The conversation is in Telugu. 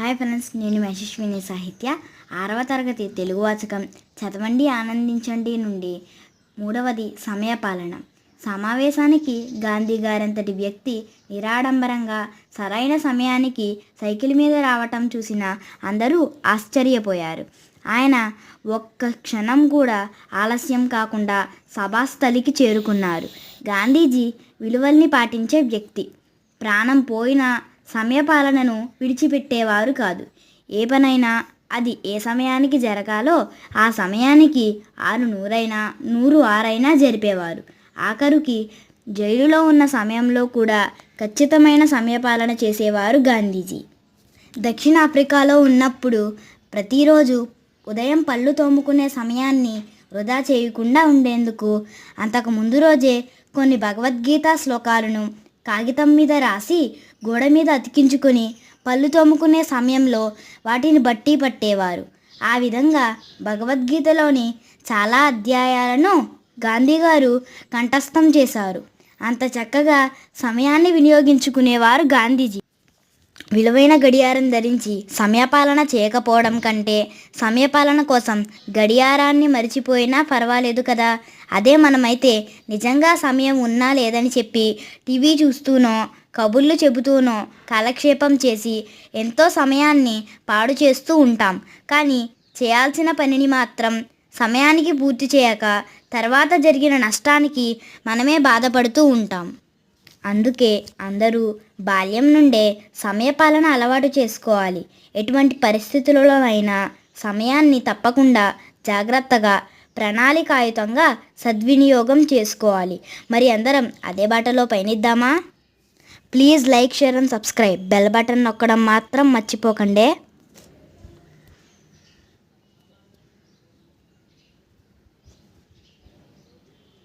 హాయ్ ఫ్రెండ్స్ నేను యశస్విని సాహిత్య. ఆరవ తరగతి తెలుగు వాచకం. చదవండి ఆనందించండి నుండి. మూడవది సమయపాలన సమావేశానికి గాంధీ గారంతటి వ్యక్తి నిరాడంబరంగా సరైన సమయానికి సైకిల్ మీద రావటం చూసిన అందరూ ఆశ్చర్యపోయారు. ఆయన ఒక్క క్షణం కూడా ఆలస్యం కాకుండా సభాస్థలికి చేరుకున్నారు. గాంధీజీ విలువల్ని పాటించే వ్యక్తి. ప్రాణం పోయిన సమయపాలనను విడిచిపెట్టేవారు కాదు. ఏ పనైనా అది ఏ సమయానికి జరగాలో ఆ సమయానికి ఆరు నూరైనా నూరు ఆరైనా జరిపేవారు. ఆఖరుకి జైలులో ఉన్న సమయంలో కూడా ఖచ్చితమైన సమయపాలన చేసేవారు గాంధీజీ. దక్షిణాఫ్రికాలో ఉన్నప్పుడు ప్రతిరోజు ఉదయం పళ్ళు తోముకునే సమయాన్ని వృధా చేయకుండా ఉండేందుకు అంతకు ముందు రోజే కొన్ని భగవద్గీత శ్లోకాలను కాగితం మీద రాసి గోడ మీద అతికించుకొని పళ్ళు తోముకునే సమయంలో వాటిని బట్టి పట్టేవారు. ఆ విధంగా భగవద్గీతలోని చాలా అధ్యాయాలను గాంధీగారు కంఠస్థం చేశారు. అంత చక్కగా సమయాన్ని వినియోగించుకునేవారు గాంధీజీ. విలువైన గడియారం ధరించి సమయపాలన చేయకపోవడం కంటే సమయపాలన కోసం గడియారాన్ని మరిచిపోయినా పర్వాలేదు కదా. అదే మనమైతే నిజంగా సమయం ఉన్నా లేదని చెప్పి టీవీ చూస్తూనో కబుర్లు చెబుతూనో కాలక్షేపం చేసి ఎంతో సమయాన్ని పాడు చేస్తూ ఉంటాం. కానీ చేయాల్సిన పనిని మాత్రం సమయానికి పూర్తి చేయక తర్వాత జరిగిన నష్టానికి మనమే బాధపడుతూ ఉంటాం. అందుకే అందరూ బాల్యం నుండే సమయపాలన అలవాటు చేసుకోవాలి. ఎటువంటి పరిస్థితులలోనైనా సమయాన్ని తప్పకుండా జాగ్రత్తగా ప్రణాళికాయుతంగా సద్వినియోగం చేసుకోవాలి. మరి అందరం అదే బాటలో పయనిద్దామా? Please like share and subscribe. Bell button నొక్కడం మాత్రం మర్చిపోకండి.